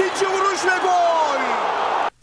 긴 지역으로 슈웨고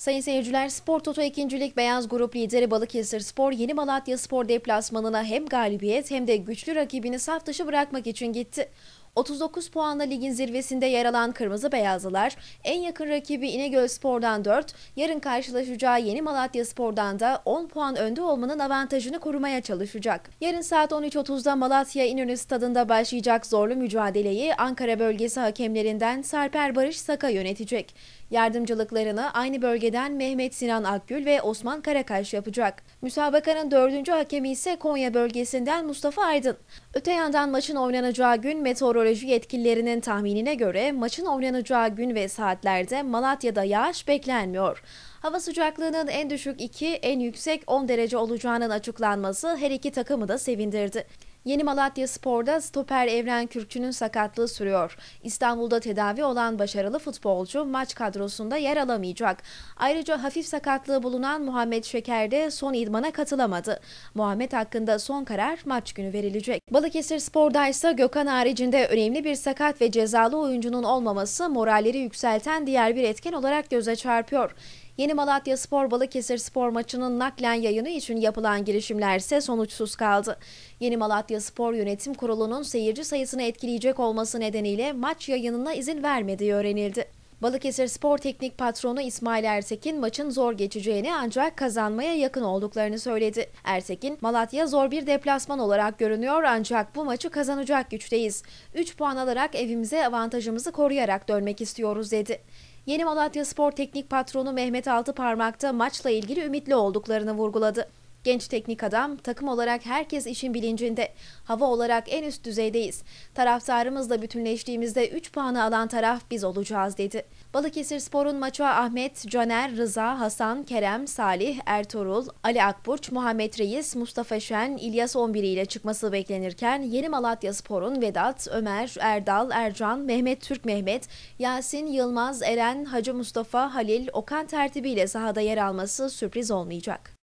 Sayın seyirciler Spor Toto 2. Lig Beyaz Grup lideri Balıkesir Spor Yeni Malatya Spor deplasmanına hem galibiyet hem de güçlü rakibini saf dışı bırakmak için gitti. 39 puanla ligin zirvesinde yer alan Kırmızı Beyazlılar en yakın rakibi İnegöl Spor'dan 4, yarın karşılaşacağı Yeni Malatya Spor'dan da 10 puan önde olmanın avantajını korumaya çalışacak. Yarın saat 13.30'da Malatya İnönü Stadında başlayacak zorlu mücadeleyi Ankara bölgesi hakemlerinden Sarper Barış Saka yönetecek. Yardımcılıklarını aynı bölgeden Mehmet Sinan Akgül ve Osman Karakaş yapacak. Müsabakanın dördüncü hakemi ise Konya bölgesinden Mustafa Aydın. Öte yandan maçın oynanacağı gün meteoroloji yetkililerinin tahminine göre maçın oynanacağı gün ve saatlerde Malatya'da yağış beklenmiyor. Hava sıcaklığının en düşük 2, en yüksek 10 derece olacağının açıklanması her iki takımı da sevindirdi. Yeni Malatya Spor'da stoper Evren Kürkçü'nün sakatlığı sürüyor. İstanbul'da tedavi olan başarılı futbolcu maç kadrosunda yer alamayacak. Ayrıca hafif sakatlığı bulunan Muhammed Şeker de son idmana katılamadı. Muhammed hakkında son karar maç günü verilecek. Balıkesir Spor'da ise Gökhan haricinde önemli bir sakat ve cezalı oyuncunun olmaması moralleri yükselten diğer bir etken olarak göze çarpıyor. Yeni Malatya Spor Balıkesir Spor maçının naklen yayını için yapılan girişimler ise sonuçsuz kaldı. Yeni Malatya Spor Yönetim Kurulu'nun seyirci sayısını etkileyecek olması nedeniyle maç yayınına izin vermediği öğrenildi. Balıkesir Spor Teknik Patronu İsmail Ertekin maçın zor geçeceğini ancak kazanmaya yakın olduklarını söyledi. Ertekin, Malatya zor bir deplasman olarak görünüyor ancak bu maçı kazanacak güçteyiz. 3 puan alarak evimize avantajımızı koruyarak dönmek istiyoruz dedi. Yeni Malatya Spor Teknik Patronu Mehmet Altıparmak da maçla ilgili ümitli olduklarını vurguladı. Genç teknik adam, takım olarak herkes işin bilincinde. Hava olarak en üst düzeydeyiz. Taraftarımızla bütünleştiğimizde 3 puanı alan taraf biz olacağız dedi. Balıkesir Spor'un maça Ahmet, Caner, Rıza, Hasan, Kerem, Salih, Ertuğrul, Ali Akburç, Muhammed Reis, Mustafa Şen, İlyas 11 ile çıkması beklenirken Yeni Malatya Spor'un Vedat, Ömer, Erdal, Ercan, Mehmet Türk Mehmet, Yasin, Yılmaz, Eren, Hacı Mustafa, Halil, Okan tertibiyle sahada yer alması sürpriz olmayacak.